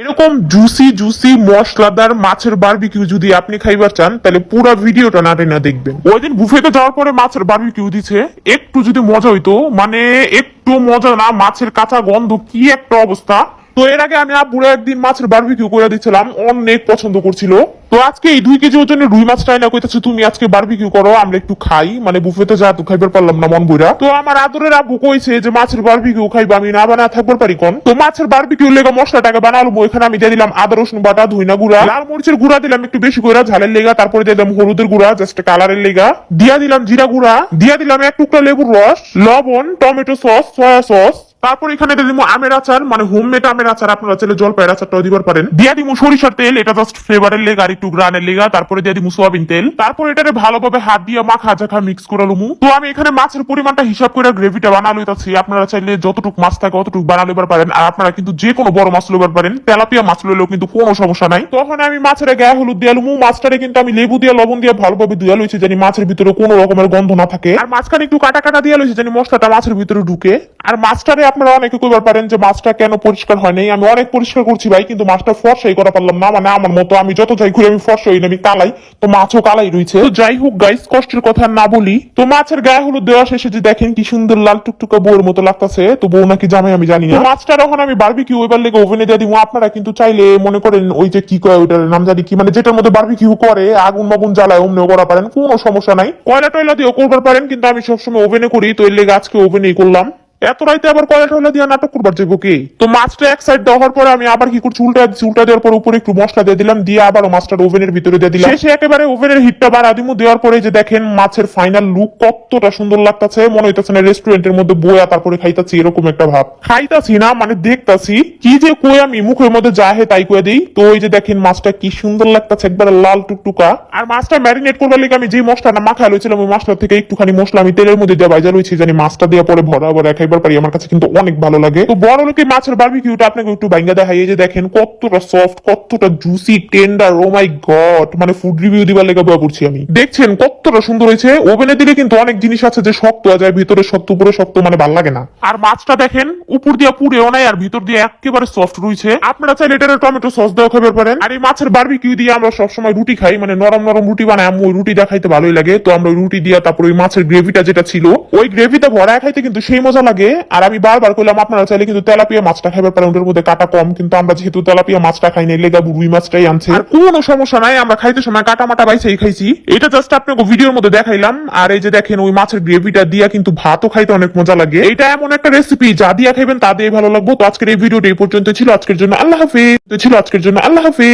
এরকম juicy juicy মশলাদার মাছের বারবিকিউ যদি আপনি খাইবার চান, তাহলে পুরো ভিডিওটা না টেনা দেখবেন। ওই দিন বুফেতে যাওয়ার পরে মাছের বারবিকিউ দিছে। একটু যদি মজা হইতো মানে একটু মজা না, মাছের কাঁচা গন্ধ কি একটা অবস্থা। তো এর আগে আমি আব্বুরে একদিন মাছের বারবিকিউ করে দিচ্ছিলাম অনেক পছন্দ করছিল। তো আজকে এই দুই কেজি ওজনের রুই মাছটাই না কইতেছে, তুমি আজকে বারবিকিউ করো, আমরা একটু খাই। মানে বুফেতে যা খাইবার পারলাম না মন বইরা। তো আমার আদরের আব্বু কইছে যে, মাছের বারবিকিউ খাইবো, আমি না বানা থাকবার পারি কোন? তো মাছের বারবিকিউ লেগে মশলাটাকে বানালো ওইখানে আমি দিয়ে দিলাম আদা, রসুন বাটা, ধুইনা গুঁড়া। লাল মরিচের গুঁড়া দিলাম একটু বেশি করে, ঝালের লেগা, তারপরে দিয়ে দিলাম হলুদের গুঁড়া জাস্ট কালারের লেগা। দিয়া দিলাম জিরা গুঁড়া, দিয়া দিলাম এক টুকরা লেবুর রস, লবণ, টমেটো সস সয়া সস তারপর এখানে দিয়ে দিবো আমের আচার মানে হোমমেড আমের আচার, আপনারা চাইলে জলপাইয়ের আচারটাও দিবার পারেন। দিয়া দিবো সরিষার তেল, এটা জাস্ট ফ্লেভারের লেগা, আর একটু গ্রানের লেগা, তারপরে দিয়ে দিবো সোয়াবিন তেল। তারপর এটারে ভালোভাবে হাত দিয়ে মাখা জাখা মিক্স করে লমু। তো আমি এখানে মাছের পরিমাণটা হিসাব করে গ্রেভিটা বানালো লইতাছি আপনারা চাইলে যতটুকু মাছ থাকে অতটুকু বানা লইবার পারেন। আর আপনারা কিন্তু যে কোনো বড় মাছ লইবার পারেন। তেলাপিয়া মাছ লইলেও কিন্তু কোনো সমস্যা নাই। তখন আমি মাছের গায়ে হলুদ দিয়ে লুমু। মাছটারে কিন্তু আমি লেবু দিয়ে, লবণ দিয়ে ভালোভাবে ধুয়ে লইছি জানি মাছের ভিতরে কোনো রকমের গন্ধ না থাকে। আর মাঝখানে একটু কাটা কাটা দিয়ে লইছি জানি মশলাটা মাছের ভিতরে ঢুকে। আর মাছটারে আপনারা অনেকে কইবার পারেন যে মাছটা কেন পরিষ্কার হয় নাই? আমি অনেক পরিষ্কার করছি ভাই কিন্তু মাছটা ফর্সাই করা পারলাম না। মানে আমার মতো আমি যত যাই ঘুরে আমি ফর্সা হই না, আমি কালাই তো মাছও কালাই রয়েছে তো যাই হোক গাইস কষ্টের কথা না বলি। তো মাছের গায়ে হলুদ দেওয়া শেষে যে দেখেন কি সুন্দর লাল টুকটুকা বউর মতো লাগতেছে তো বউ নাকি জামাই আমি জানি না। মাছটা যখন আমি বারবিকিউ এবার লেগে ওভেনে দিয়ে দিব আপনারা কিন্তু চাইলে মনে করেন ওই যে কি কয় ওইটার নাম জানি কি মানে যেটার মধ্যে বারবিকিউ করে আগুন মাগুন জ্বালায় অমনিও করা পারেন কোনো সমস্যা নাই। কয়লা টয়লা দিয়েও করবার পারেন কিন্তু আমি সবসময় ওভেনে করি তো এর লেগে আজকে ওভেনেই করলাম। এত রাইতে আবার কয়লা টয়লা দিয়ে নাটক করবার যাব কি? তো মাছটা এক সাইড দেওয়ার পরে আমি আবার কি করছি উল্টা উল্টা দেওয়ার পর উপরে একটু মশলা দিয়ে দিলাম, দিয়ে আবার মাছটা ওভেনের ভিতরে দিয়ে দিলাম। শেষে একেবারে ওভেনের হিটটা বাড়া দিমু, দেওয়ার পরে যে দেখেন মাছের ফাইনাল লুক কতটা সুন্দর লাগতাছে, মনে হইতাছে না রেস্টুরেন্টের মধ্যে বয়া তারপরে খাইতাছি, এরকম একটা ভাব। খাইতাছি না মানে দেখতাছি, কি যে কই আমি, মুখের মধ্যে যা হে তাই কয়ে দিই। তো ওই যে দেখেন মাছটা কি সুন্দর লাগতাছে, একবারে লাল টুকটুকা। আর মাছটা ম্যারিনেট করবার লেগে আমি যে মশলাটা মাখা লইছিলাম, ওই মশলা থেকে একটুখানি মশলা আমি তেলের মধ্যে দিয়ে বাইজা লইছি, জানি মাছটা দিয়ে পরে ভরা ভরা খাইবার পারি, আমার কাছে কিন্তু অনেক ভালো লাগে। তো বড় লোকে মাছের বারবিকিউটা আপনাকে একটু বাইঙ্গা দেখাই যে দেখেন, কতটা সফট কতটা juicy tender oh my god মানে ফুড রিভিউ দিবার লেগে বয়া করছি আমি। দেখছেন, কতটা সুন্দর হয়েছে। ওভেনে দিলে কিন্তু অনেক জিনিস আছে যে শক্ত হয়ে যায়, ভিতরে শক্ত পুরো শক্ত মানে ভালো লাগে না। আর মাছটা দেখেন, উপর দিয়ে পুড়েও নাই আর ভিতর দিয়ে একেবারে সফট রয়েছে। আপনারা চাইলে এটার টমেটো সস দেওয়া খাবার পারেন। আর এই মাছের বারবিকিউ দিয়ে আমরা সবসময় রুটি খাই মানে নরম নরম রুটি বানাই আমি ওই রুটি দিয়ে খাইতে ভালোই লাগে। তো আমরা রুটি দিয়ে, তারপর ওই মাছের গ্রেভিটা যেটা ছিল, ওই গ্রেভিটা ভরা খাইতে কিন্তু সেই মজা লাগে আর আমি বারবার করলাম আপনারা চাইলে কিন্তু তেলাপিয়া মাছটা খাইবার পারেন, ওটার মধ্যে কাটা কম, কিন্তু আমরা যেহেতু তেলাপিয়া মাছটা খাই নাই, লেগা রুই মাছটাই আনছে। আর কোনো সমস্যা নাই, আমরা খাইতে সময় কাটা মাটা বাইছেই খাইছি। এটা জাস্ট আপনাকে ভিডিওর মধ্যে দেখাইলাম, আর এই যে দেখেন ওই মাছের গ্রেভিটা দিয়া কিন্তু ভাতও খাইতে অনেক মজা লাগে। এটা এমন একটা রেসিপি যা দিয়া খাইবেন তা দিয়ে ভালো লাগবো। তো আজকের এই ভিডিওটা এই পর্যন্ত ছিল, আজকের জন্য আল্লাহ হাফিজ। ছিল আজকের জন্য আল্লাহ হাফিজ।